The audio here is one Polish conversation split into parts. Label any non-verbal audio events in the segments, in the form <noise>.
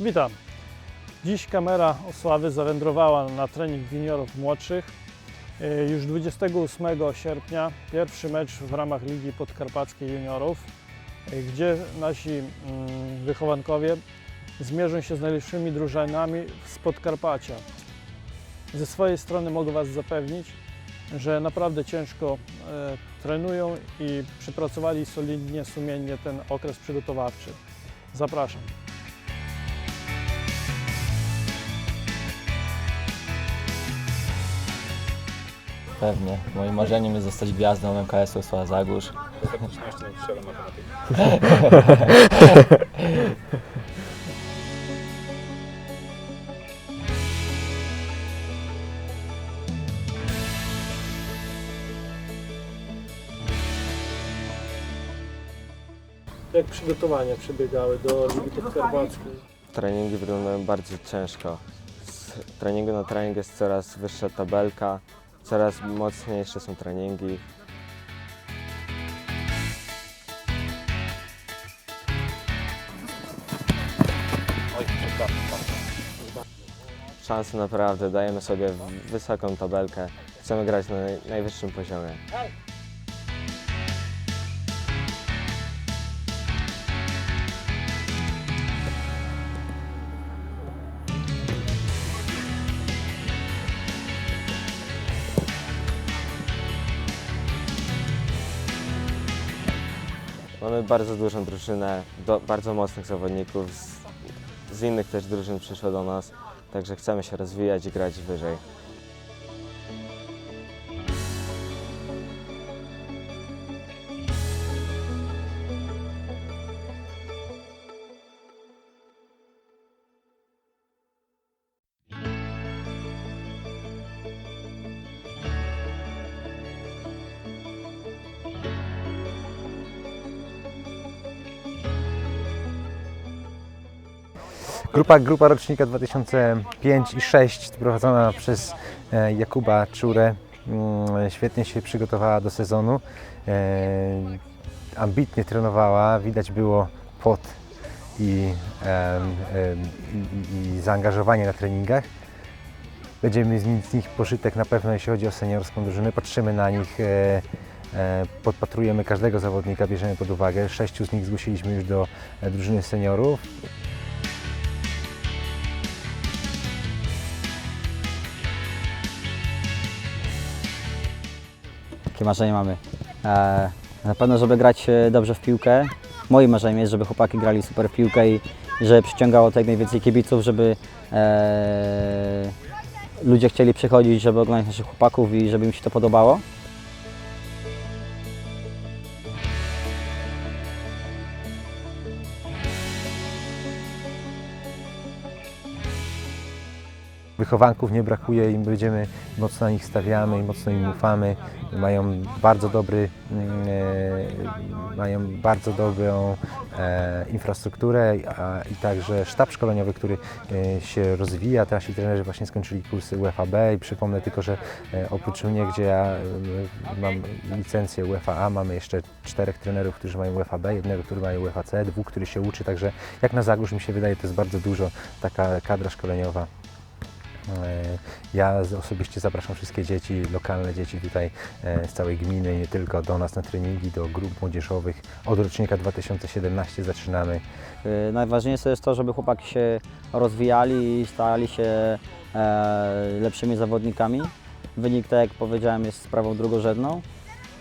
Witam. Dziś kamera Osławy zawędrowała na trening juniorów młodszych. Yy, Już 28 sierpnia pierwszy mecz w ramach Ligi Podkarpackiej Juniorów, yy, gdzie nasi mm, wychowankowie zmierzą się z najlepszymi drużynami z Podkarpacia. Ze swojej strony mogę Was zapewnić, że naprawdę ciężko e, trenują i przepracowali solidnie, sumiennie ten okres przygotowawczy. Zapraszam. Pewnie. Moim marzeniem jest zostać gwiazdą MKS-u Sła Zagórz. Jak przygotowania przebiegały do Ligi Podkarpackiej? Treningi wyglądają bardzo ciężko. Z treningu na trening jest coraz wyższa tabelka, coraz mocniejsze są treningi. Szanse naprawdę, dajemy sobie wysoką tabelkę. Chcemy grać na naj- najwyższym poziomie. Mamy bardzo dużą drużynę, do, bardzo mocnych zawodników. Z, z innych też drużyn przyszło do nas, także chcemy się rozwijać i grać wyżej. Grupa, grupa rocznika 2005 i 6 prowadzona przez e, Jakuba Czurę mm, świetnie się przygotowała do sezonu. E, ambitnie trenowała, widać było pot i, i, zaangażowanie na treningach. Będziemy z nich- pożytek na pewno, jeśli chodzi o seniorską drużynę. Patrzymy na nich, e, podpatrujemy każdego zawodnika, bierzemy pod uwagę. Sześciu z nich zgłosiliśmy już do drużyny seniorów. Jakie marzenie mamy? E, na pewno, żeby grać e, dobrze w piłkę. Moim marzeniem jest, żeby chłopaki grali super w piłkę i żeby przyciągało to jak najwięcej kibiców, żeby e, ludzie chcieli przychodzić, żeby oglądać naszych chłopaków i żeby im się to podobało. Wychowanków nie brakuje i będziemy mocno na nich stawiamy i mocno im ufamy. Mają bardzo dobry, mm, e, mają bardzo dobrą e, infrastrukturę a, i także sztab szkoleniowy, który e, się rozwija. Nasi trenerzy właśnie skończyli kursy UFAB i przypomnę tylko, że e, oprócz mnie, gdzie ja e, mam licencję UFA, mamy jeszcze czterech trenerów, którzy mają UFAB, jednego, który ma UFAC, dwóch, który się uczy, także jak na Zagórz mi się wydaje, to jest bardzo dużo taka kadra szkoleniowa. E, Ja osobiście zapraszam wszystkie dzieci, lokalne dzieci tutaj e, z całej gminy, nie tylko do nas na treningi, do grup młodzieżowych. Od rocznika 2017 zaczynamy. E, najważniejsze jest to, żeby chłopaki się rozwijali i stali się lepszymi zawodnikami. Wynik, tak jak powiedziałem, jest sprawą drugorzędną,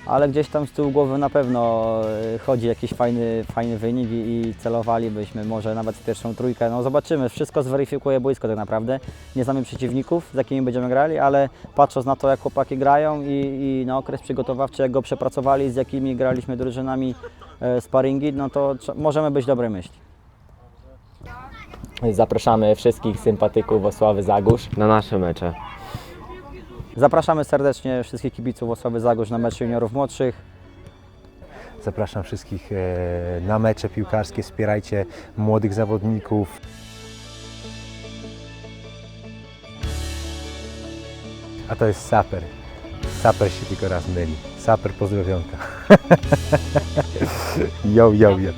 ale gdzieś tam z tyłu głowy na pewno e, chodzi jakiś fajny, fajny wynik i, i celowalibyśmy może nawet w pierwszą trójkę. No zobaczymy, wszystko zweryfikuje boisko tak naprawdę. Nie znamy przeciwników, z jakimi będziemy grali, ale patrząc na to, jak chłopaki grają i, i na okres przygotowawczy, jak go przepracowali, z jakimi graliśmy drużynami e, sparingi, no to możemy być dobrej myśli. Zapraszamy wszystkich sympatyków Osławy Zagórz. Na nasze mecze. Zapraszamy serdecznie wszystkich kibiców Osławy Zagórz na mecz juniorów młodszych. Zapraszam wszystkich e, na mecze piłkarskie, wspierajcie młodych zawodników. A to jest saper. Saper się tylko raz myli. Saper pozdrowionka. <laughs> yo, yo, yo.